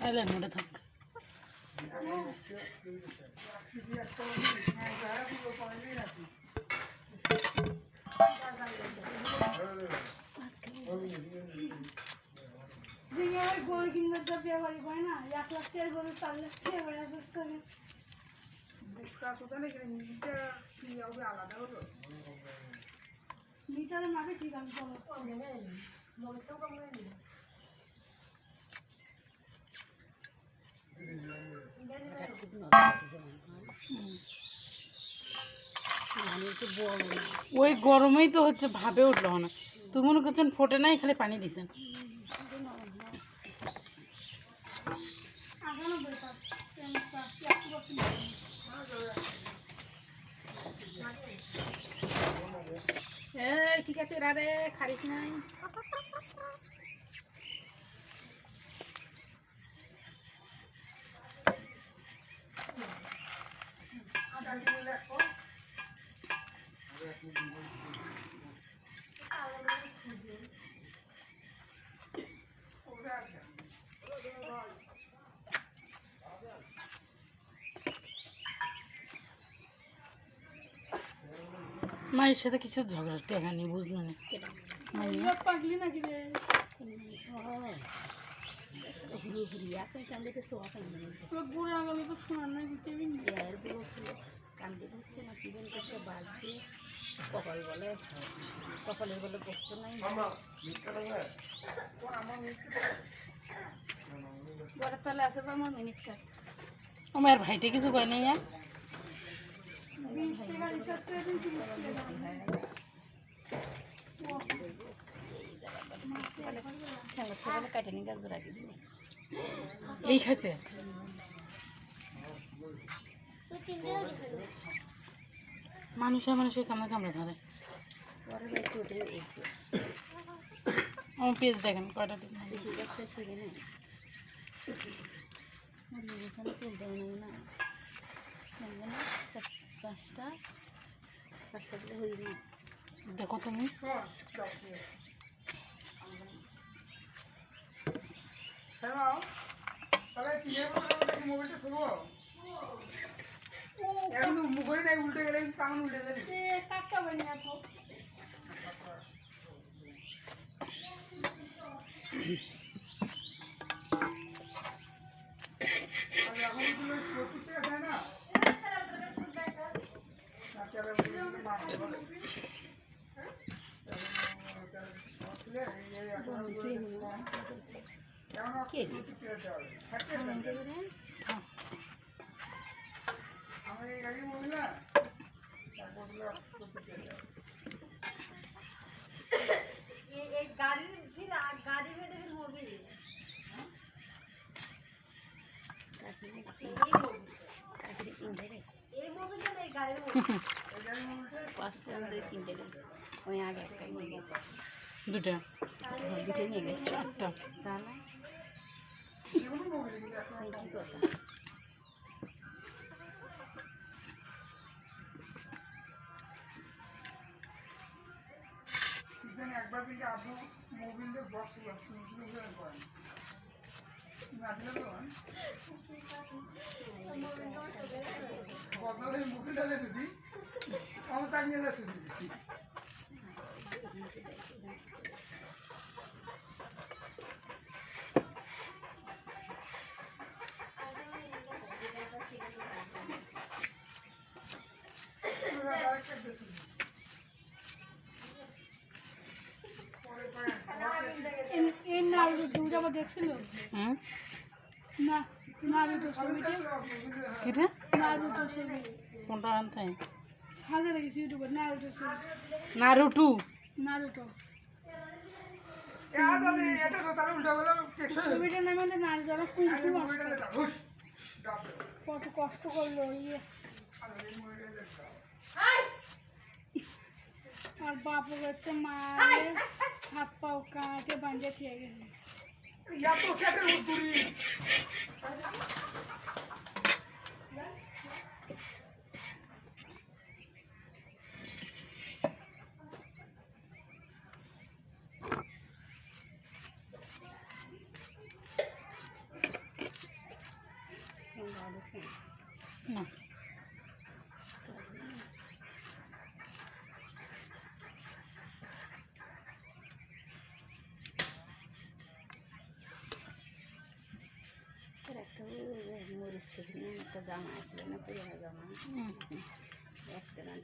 Silent মোডে থাক। গরু কিনবে তো ব্যাপারি হয় না। এক লাখ টাকা গরু চার লাখ টাকা করে। এক লাখ টাকা মিটারে মাকে ঠিক আমি ওই গরমেই তো হচ্ছে, ভাবে উঠল না। তুমি মনে করছেন ফোটে নাই, খালি পানি দিছেন ঠিক আছে রারে খারিস নাই। মায়ের সাথে কিছু ঝগড়া টেকা নেই বুঝলো না? পাগলি নাকি রে তোর বুড়ে আগামী তো শোনার নাই বুঝতে কান্দি হচ্ছে না কি করছে বালতি কপাল বলে কপালের বলে বসতে নাই। বড় তলে আছে বা আমার মিনিট কাট। আমার ভাইটা কিছু কয় নাই আর বিশ টাকা রিচার্জ করে দিন তিরিশ টাকা সকালে কাটে নিয়ে গাছ রাখি দিই এই খাচ্ছে মানুষের মানুষের কামড়া কামড়া ধরে। আমার পেজ দেখেন কয়টা দিন পাঁচটা পাঁচটা হই না দেখো তুমি এ কাটটা বানি রাখো কে পাঁচটা আমাদের কিনতে গেছে ওই আগে একটা নিয়ে গেছে দুটা। দুটো নিয়ে গেছে চারটা। তাহলে? থেকে আপনি মোবিলে বসে শুরু করে করেন বদলে মোবিলটা লেগেছি আমার দেখছিল? না নারুটো ছবিটা কিটা? নারুটো ছবি। কোনটা আনতে? সাজা রেখেছি ইউটিউবে ছবি। নারুটো। এটা তো তাহলে উল্টা গেল ছবিটার নাম কুঙ্কু কত কষ্ট করল ইয়ে। আর বাপু হচ্ছে মারে হাত পাও কাঁটে বাঁধে খেয়ে গেছে। या तो सेटर उठ दूरी No.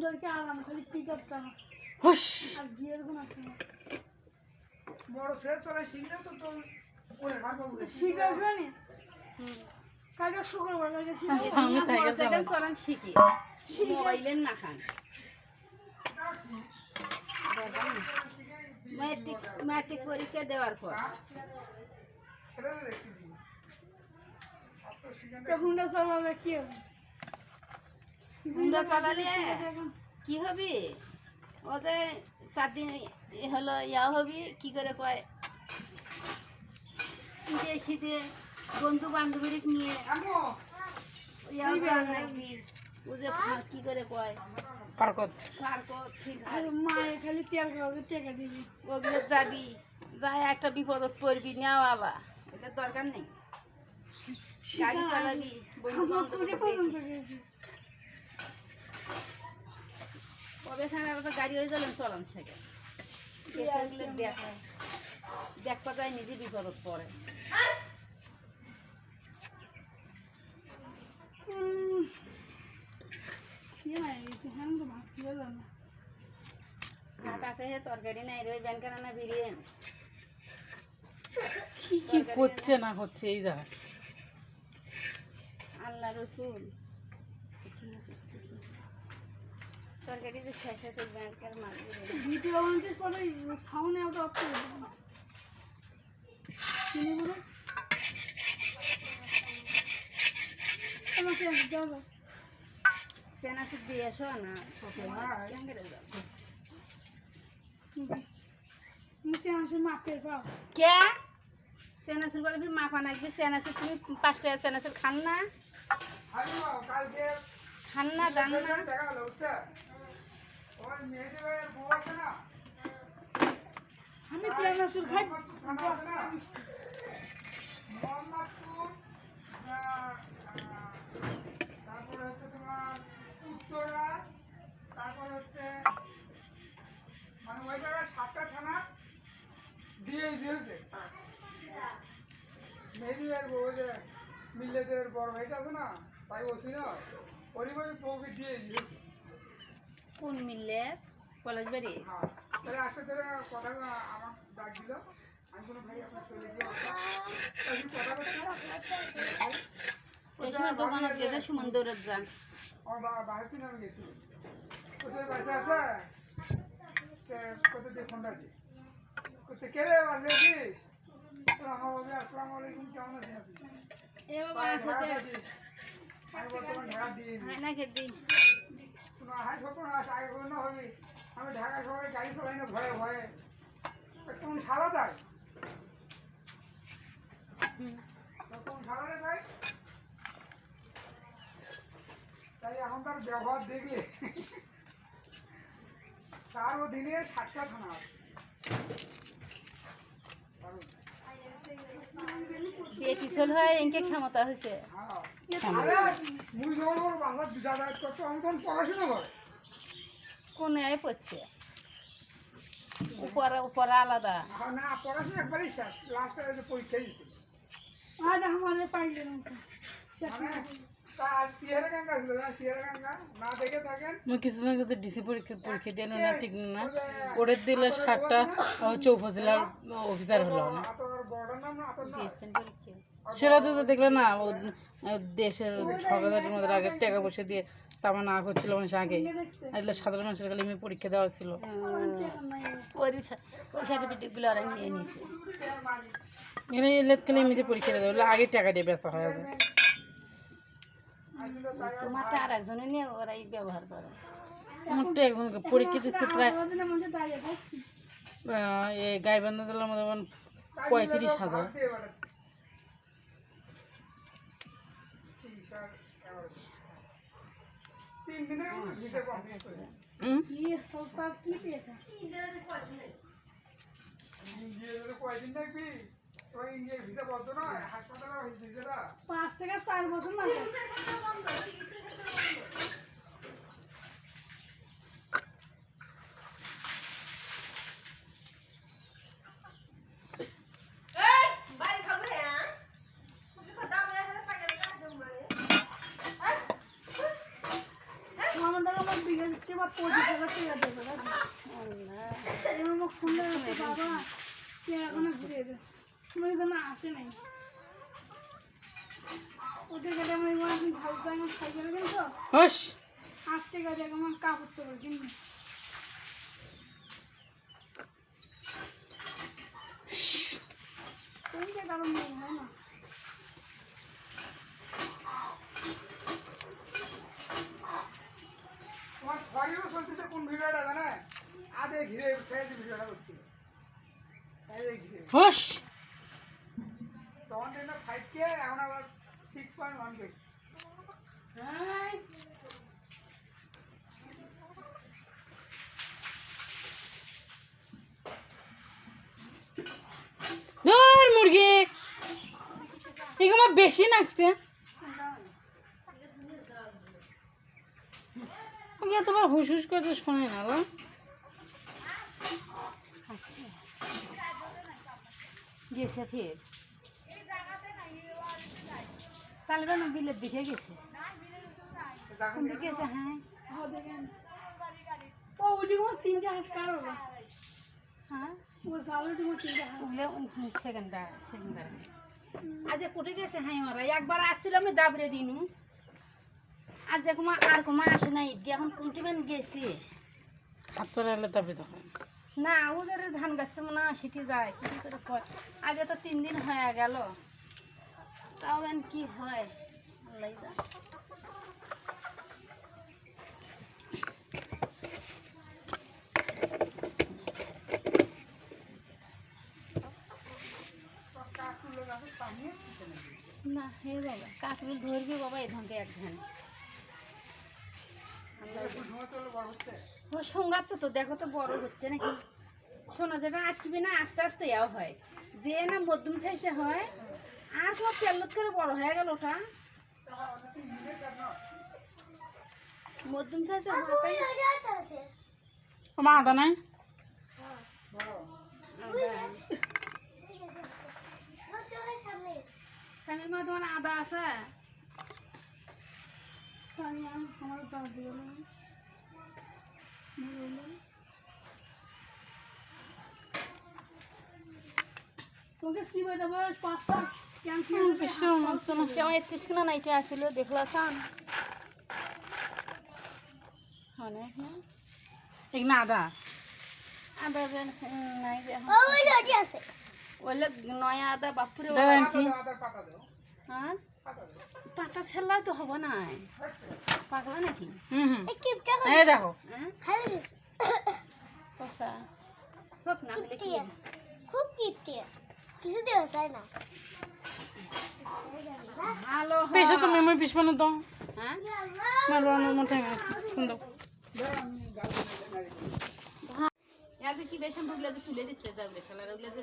সুন্দরকে আরাম খালি পিক আপ কেন হুস আর গিয়ার গুণ আছে। না বড় সে চলে শিখলে তো তোর ওরে কালকে শুক্রবার কালকে সাইকেল শিখি। মোবাইলের না খান। ম্যাট্রিক ম্যাট্রিক পরীক্ষা দেওয়ার পর। শিখে হুন্ডা চালালে কি হবে? হুন্ডা চালালে কি হবে? ওদের সাত দিন হলো ইয়া হবি কি করে কয়? শীতে শীতে বন্ধু বান্ধবীর নিয়ে কি করে কয়? পার্কত। পার্ক ঠিক আর মায়ের খালি তেল খাওয়াকে টেকা দিবি। ওগুলো যাবি একটা বিপদত পড়বি নেওয়ালা এটা দরকার নেই। গাড়ি চালাবি বন্ধু আমার বান্ধবীর পুরি পর্যন্ত গেছি কবে খান তো গাড়ি হয়ে গেলেন চলান সেকে সেগুলো দেখবা যায় নিজে বিপদত পড়ে। হ্যাঁ ভাত আছে তরকারি নাই না বিরিয়ান। কি কি হচ্ছে না হচ্ছে এই জায়গায়? আল্লাহ রসুন তরকারি যে শেষ ব্যানকার মাছ বিরিয়ানি ভিডিও বানাতে পরে সাউন্ড ওটা অফ করে চিনি গুঁড়ো। আমাকে দাও। সেনা সুদ দিয়ে আসো না ক্যাঙ্গারে যাও। মুছে আসে মাপের পাও কে? সেনাসুর বলে ফির নাকি? সেনাসুর তুমি পাঁচ টাকা সেনাসুর খান না? খান না জান না। আমি চেয়ার সুর খাই তারপরে হচ্ছে তোমার হচ্ছে মানে সাতটা থানা দিয়ে দিয়েছে বউ বড় ভাইটা আছে না, তাই বলছি না বই বউকে দিয়ে দিয়েছে। কোন মিললে কলেজ বাড়ি? হ্যাঁ এই সময় দোকানে গেছে সুমন দৌড়ে যান। হয় না খেতে হাই সকল আগে করে হবি আমি ঢাকা শহরে গাড়ি চালাই না ভয়ে ভয়ে। সারা সারা তাই? এখন তার ব্যবহার দেখলে। তার অধীনে সাতটা থানা আছে। বেটি চল হয় এনকে ক্ষমতা হয়েছে। হ্যাঁ। কোন? আয় পড়ছে? উপরে উপরে আলাদা। না পড়াশোনা একবারই শেষ। লাস্টে পরীক্ষা দিচ্ছে আজ আমাদের পাইলে মানে না কিছুদিন কিছু ডিসি পরীক্ষা পরীক্ষা দিয়ে না ঠিক না দিলে সাতটা চৌফজিলার অফিসার হলো না সেটা তো তো দেখলে না দেশের সরকারের মধ্যে আগে টাকা পয়সা দিয়ে তামা না করছিল মানুষ আগে আসলে সাধারণ মানুষের কালে এমনি পরীক্ষা দেওয়া ছিল পরীক্ষা ওই সার্টিফিকেটগুলো ওরা নিয়ে নিছে এখানে এলে কালে এমনিতে পরীক্ষা দেওয়া হলো আগে টাকা দিয়ে বেচা হয় তোমারটা আর একজনে নিয়ে ওরাই ব্যবহার করে। আমারটা প্রায় এই গাইবান্ধা জেলার মধ্যে পঁয়ত্রিশ হাজার। পাঁচ থেকে চার বছর না আমার টাকা আমার বিঘা দিতে বা পঁচিশ হাজার টাকা দেবে এবার আমার ফোন দেবে বাবা কে এখনও ঘুরে দে তুমি এখানে আসে নাই ওটা গেলে আমি এবার আমি ভাবতে আমার সাইকেল কিনতো হুস আট টাকা দিয়ে আমার কোনটা কারণ হয় না তোমার ঘরেও চলতেছে কোন ভিডিওটা জানে আদে ঘিরে খেয়ে ভিডিওটা করছিল ঘিরে তখন ফাইভ কে এখন আবার সিক্স পয়েন্ট ওয়ান কে ধর মুরগি। এগুলো বেশি নাকছে। তোমার হুস হুস করতে শোনে না গো গেছে ফের। দিকে গেছে। কোন দিকে গেছে হ্যাঁ? ও তিনটে হাঁস কার হ্যাঁ? আজ কোটে গেছে ওরা একবার আমি দাবরে দিনু। আজ আর কুমা আসে নাই এখন গেছে? হাত চলে এলে তবে তখন না ওদের ধান গাছ মনে হয় সেটি যায় কি করে কয় আজ তো তিন দিন হয়ে গেল। তাও কি হয়? আল্লাহ হে বাবা। কাকরুল ধরবি বাবা এই ধানকে এক ধান ও সঙ্গাচ্ছ তো দেখো তো বড় হচ্ছে নাকি? শোনো যেটা আটকিবে না আস্তে আস্তে ইয়াও হয়। যে না মধ্যম সাইজে হয় আর তোমার তেলত করে বড় হয়ে গেল ওটা। মধ্যম সাইজে মা আদা নাই। স্বামীর মা তোমার আদা আছে? আমি আমার দাও দিয়ে তোমাকে কি বই দেবো পাঁচটা না একত্রিশ কিলো নাইটে আসিল দেখলা চান। অনেক না? এগুলো আদা। আদা নাই যে এখন। আছে। ওইলে নয়া আদা বাপুরে দেও। হ্যাঁ? পাতা দেও। তো হব না পাগলা নাকি? হুম হুম। এই দেখো। হ্যাঁ? খুব কিপটি। কিছু দেওয়া যায় না। ভালো মেমোরি পিস বানো হ্যাঁ? গেছে। সুন্দর কি বেশন বুগলে যে তুলে দিচ্ছে? যাবে খেলার ওগুলো যে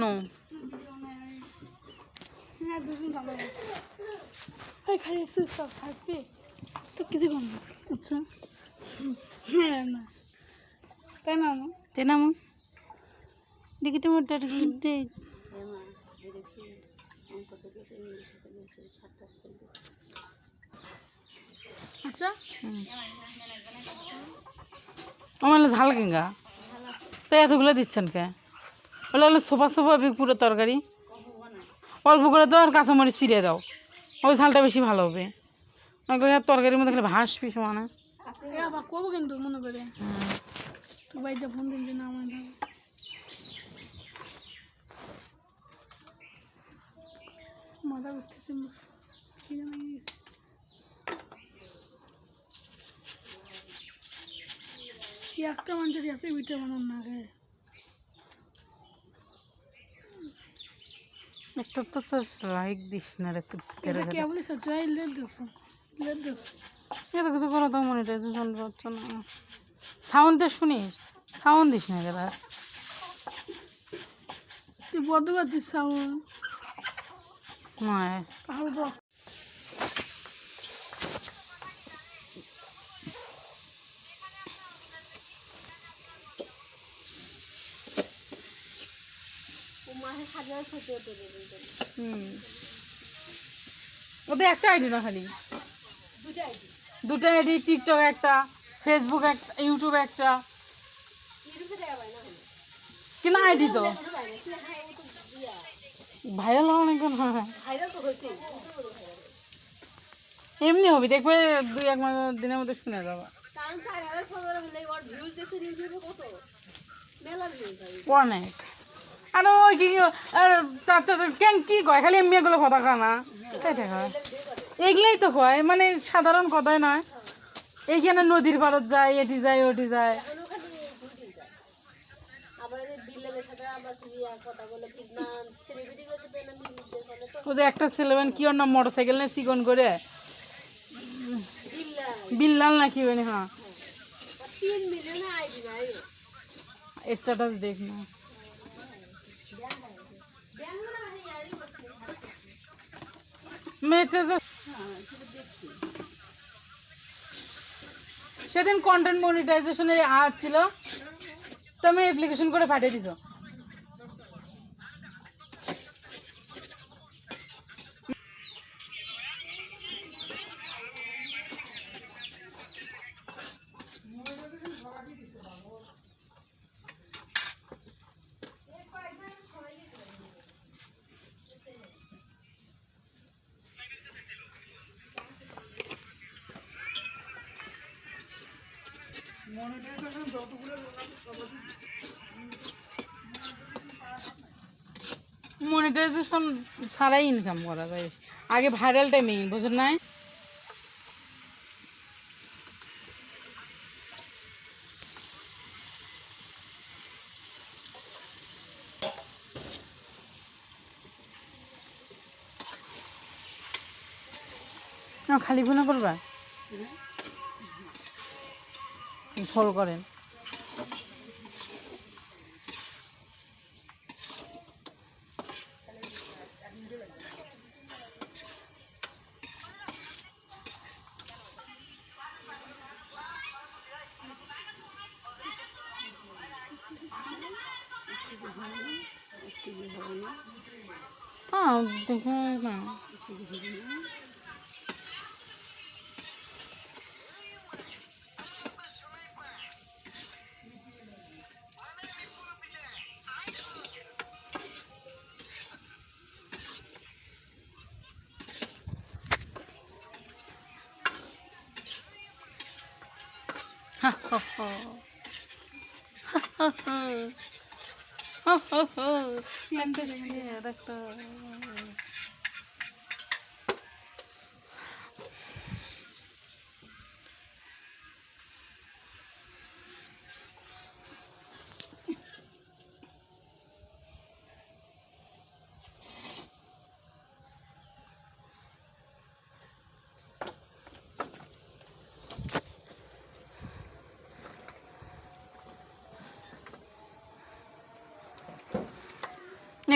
নো সব থাকবে। তো কিছু কম আচ্ছা। হ্যাঁ না। তাই না? না দেখি তোমার দেখ আচ্ছা। আমার ঝাল কিঙ্গা তো এতগুলো দিচ্ছেন কে? ওগুলো হলো সোফা সোফা পুরো তরকারি। অল্প করে দাও আর কাঁচামরিচ চিড়ে দাও। ওই ঝালটা বেশি ভালো হবে। তরকারির মধ্যে খালি করব কিন্তু মনে করে। ফোন না আমার একটা মানুষের এত ভিডিও বানান না একটা তো তো লাইক দিস না রে এটা কে বলিস Joy let this let this এত কিছু করো তো মনে এটা শুনতে পাচ্ছ না। সাউন্ডটা শুনিস? সাউন্ড দিস না দাদা তুই বদ্ধ করছিস সাউন্ড নয় হুম। ওদের একটা আইডি না খালি? দুটো আইডি। টিকটক একটা ফেসবুক একটা। ইউটিউব একটা কিন্তু আইডি তো? ভাইরাল হওয়া নাকি না? এমনি হবি দেখবে দুই এক মাস দিনের মধ্যে শুনে যাব। অনেক। আর ওই কি তার কেন কি কয়? খালি এমনি এগুলো কথা কয় না। এটাই কয় এগুলোই তো কয় মানে সাধারণ কথাই নয়। এইখানে নদীর পাড়ত যায় এটি যায় ওটি যায়। ওদের একটা ছেলে মানে কি ওর নাম? মোটর সাইকেল নিয়ে চিকন করে। বিল্লাল না কি হ্যাঁ। স্ট্যাটাস দেখ না। মেয়েতে যে সেদিন কন্টেন্ট মনিটাইজেশনের আর ছিল। তো আমি অ্যাপ্লিকেশন করে পাঠিয়ে দিছো। মনিটাইজেশন ছাড়াই ইনকাম করা যায়। আগে ভাইরালটা মেইন বুঝেন নাই? খালি গুণা করবা? ঝোল করেন। হ্যাঁ দেখে না একটা ছেলে, আর একটা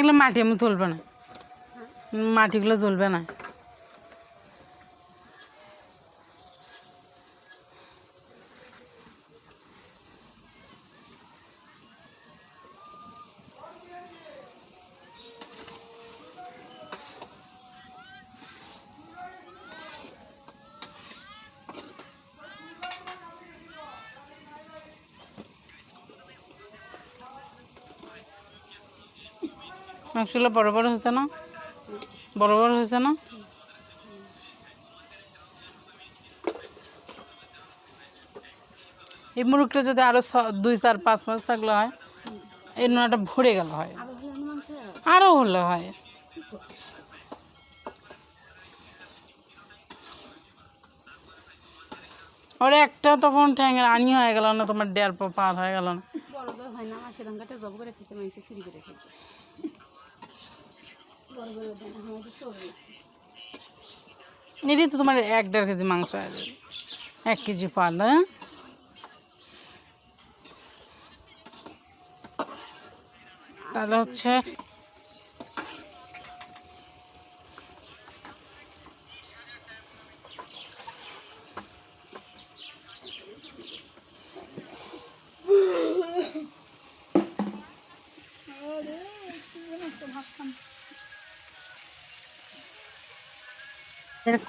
এগুলো মাটি আমি তুলবে না। মাটিগুলো জ্বলবে না। মাংসগুলো বড় বড় হয়েছে না? বড় বড় হয়েছে না? এই মুরগটা যদি আরও দুই, চার, পাঁচ মাস থাকলে হয় এই নোনাটা ভরে গেল হয়। আরও আরও হলে হয়। ওরে একটা তখন ঠ্যাঙের আনি হয়ে গেল না, তোমার পা পার হয়ে গেল না। হয় না জব করে খেতে চুরি করে বড় বড় দেয় না আমাদের চলবে এটাই তো তোমার এক দেড় কেজি মাংস আছে। এক কেজি পাল হ্যাঁ? তাহলে হচ্ছে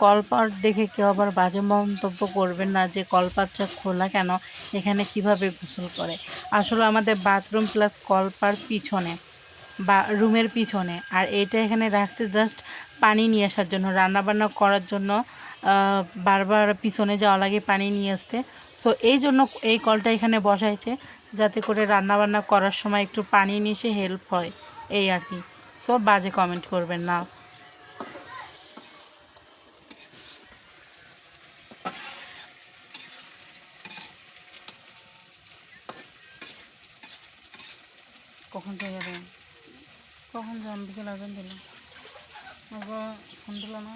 কলপাট দেখে কেউ আবার বাজে মন্তব্য করবেন না যে কলপাটটা খোলা কেন, এখানে কীভাবে গোসল করে। আসলে আমাদের বাথরুম প্লাস কলপার পিছনে, বা রুমের পিছনে, আর এটা এখানে রাখছে জাস্ট পানি নিয়ে আসার জন্য, রান্নাবান্না করার জন্য বারবার পিছনে যাওয়া লাগে পানি নিয়ে আসতে। সো এই জন্য এই কলটা এখানে বসাইছে, যাতে করে রান্নাবান্না করার সময় একটু পানি নিয়ে এসে হেল্প হয়, এই আর কি। সো বাজে কমেন্ট করবেন না কখন চলে যাবে কখন যান বিকেল আজান দিল। আবার ফোন দিল না?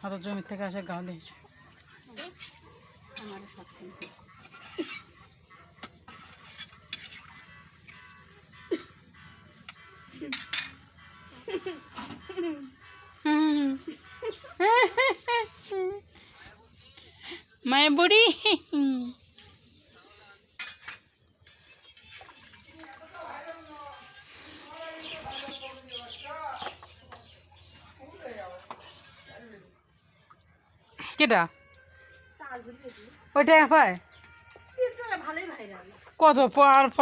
হাতের জমি থেকে আসে গাও দিয়েছে মায়ের বুড়ি। কেটা ওইটা পায় কত? পর।